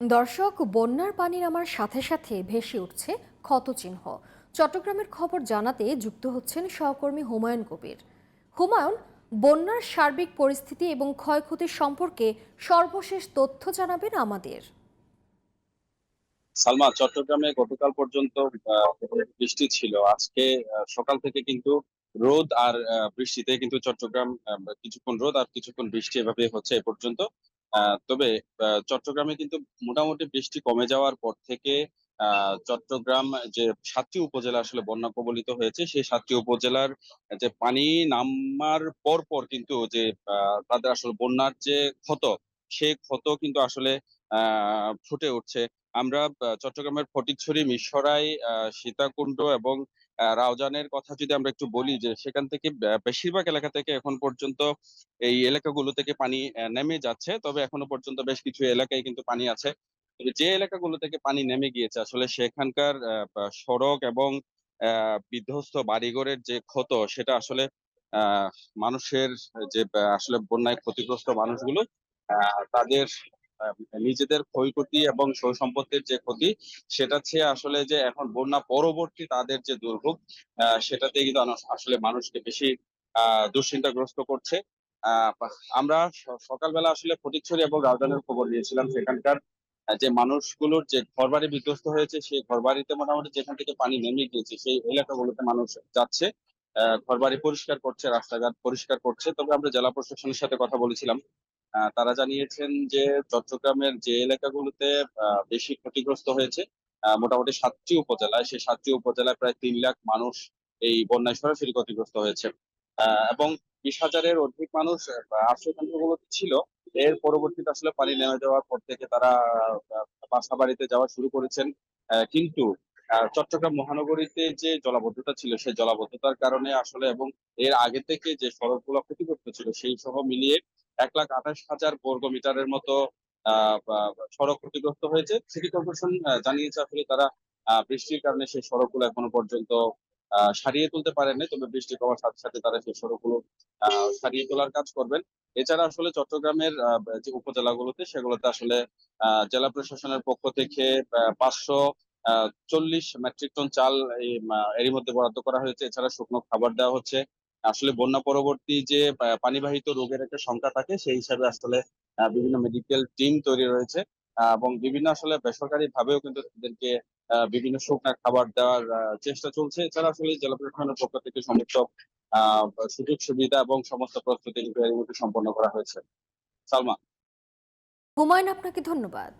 দর্শক, বন্যার পানি নামার সাথে সাথে ভেসে উঠছে ক্ষতচিহ্ন। চট্টগ্রামের খবর জানাতে যুক্ত হচ্ছেন সহকর্মী হুমায়ুন কবির। হুমায়ুন, বন্যার সার্বিক পরিস্থিতি এবং ক্ষয়ক্ষতি সম্পর্কে সর্বশেষ তথ্য জানাবেন আমাদের। সালমা, চট্টগ্রামে গতকাল পর্যন্ত বৃষ্টি ছিল। আজকে সকাল থেকে কিন্তু রোদ আর বৃষ্টিতে কিন্তু চট্টগ্রাম কিছুক্ষণ রোদ আর কিছুক্ষণ বৃষ্টি এভাবে হচ্ছে এ পর্যন্ত। তবে চট্টগ্রামে কিন্তু মোটামুটি বৃষ্টি কমে যাওয়ার পর থেকে চট্টগ্রাম যে সাতটি উপজেলা আসলে বন্যা কবলিত হয়েছে সেই সাতটি উপজেলার যে পানি নামার পর পর কিন্তু যে তাদের আসলে বন্যার যে ক্ষত সে ক্ষত কিন্তু আসলে ফুটে উঠছে। আমরা চট্টগ্রামের ফটিকছড়ি আহ, সীতাকুণ্ড এবং রাউজানের কথা যদি আমরা একটু বলি যে সেখান থেকে বেশিরভাগ এলাকা থেকে এখন পর্যন্ত এই এলাকাগুলো থেকে পানি নেমে যাচ্ছে। তবে এখনও পর্যন্ত বেশ কিছু এলাকায় কিন্তু পানি আছে। যে এলাকাগুলো থেকে পানি নেমে গিয়েছে, আসলে সেখানকার সড়ক এবং বিধ্বস্ত বাড়িঘরের যে ক্ষত, সেটা আসলে মানুষের যে আসলে বন্যায় ক্ষতিগ্রস্ত মানুষগুলো তাদের নিজেদের ক্ষয়ক্ষতি এবং সয় সম্পত্তির যে ক্ষতি, সেটা চেয়ে আসলে যে এখন বন্যা পরবর্তী তাদের যে দুর্ভোগ সেটাতে কিন্তু আসলে মানুষকে বেশি দুশ্চিন্তাগ্রস্ত করছে। আমরা সকালবেলা আসলে ফটিকছড়ি এবং রাজধানীর খবর নিয়েছিলাম সেখানকার যে মানুষগুলোর যে ঘরবাড়ি বিধ্বস্ত হয়েছে, সেই ঘরবাড়িতে মোটামুটি যেখান থেকে পানি নেমে গিয়েছে, সেই এলাকাগুলোতে মানুষ যাচ্ছে ঘরবাড়ি পরিষ্কার করছে, রাস্তাঘাট পরিষ্কার করছে। তবে আমরা জেলা প্রশাসনের সাথে কথা বলেছিলাম। তারা জানিয়েছেন যে চট্টগ্রামের যে এলাকাগুলোতে বেশি ক্ষতিগ্রস্ত হয়েছে মোটামুটি সাতটি উপজেলায়। সেই সাতটি উপজেলায় প্রায় তিন লাখ মানুষ এই বন্যায় সরাসরি ক্ষতিগ্রস্ত হয়েছে। এবং বিশ হাজারের অধিক মানুষ আশ্রয় কেন্দ্রগুলোতে ছিল। এর পরবর্তীতে আসলে পানি নেমে যাওয়ার পর থেকে তারা বাসা বাড়িতে যাওয়া শুরু করেছেন। কিন্তু চট্টগ্রাম মহানগরীতে যে জলাবদ্ধতা ছিল, সেই জলাবদ্ধতার কারণে আসলে এবং এর আগে থেকে যে সড়কগুলো ক্ষতিগ্রস্ত ছিল, সেই সহ মিলিয়ে এক লাখ আঠাশ হাজার বর্গ মিটারের মতো সড়ক ক্ষতিগ্রস্ত হয়েছে। সিটি কর্পোরেশন জানিয়েছে আসলে তারা বৃষ্টির কারণে সেই সড়কগুলো এখনও পর্যন্ত সারিয়ে তুলতে পারেনি। তবে বৃষ্টি কমার সাথে সাথে তারা সেই সড়কগুলো সারিয়ে তোলার কাজ করবেন। এছাড়া আসলে চট্টগ্রামের যে উপজেলাগুলোতে সেগুলোতে আসলে জেলা প্রশাসনের পক্ষ থেকে পাঁচশো চল্লিশ মেট্রিক টন চাল এরই মধ্যে বরাদ্দ করা হয়েছে। এছাড়া শুকনো খাবার দেওয়া হচ্ছে। আসলে বন্যা পরবর্তী যে পানিবাহিত রোগের একটা সংখ্যা থাকে, সেই হিসাবে আসলে বিভিন্ন মেডিকেল টিম তৈরি রয়েছে। এবং বিভিন্ন আসলে বেসরকারি ভাবেও কিন্তু তাদেরকে বিভিন্ন শুকনা খাবার দেওয়ার চেষ্টা চলছে। এছাড়া আসলে জেলা প্রশাসনের পক্ষ থেকে সমস্ত সুযোগ সুবিধা এবং সমস্ত প্রস্তুতি সম্পন্ন করা হয়েছে। সালমা। হুমায়ুন, আপনাকে ধন্যবাদ।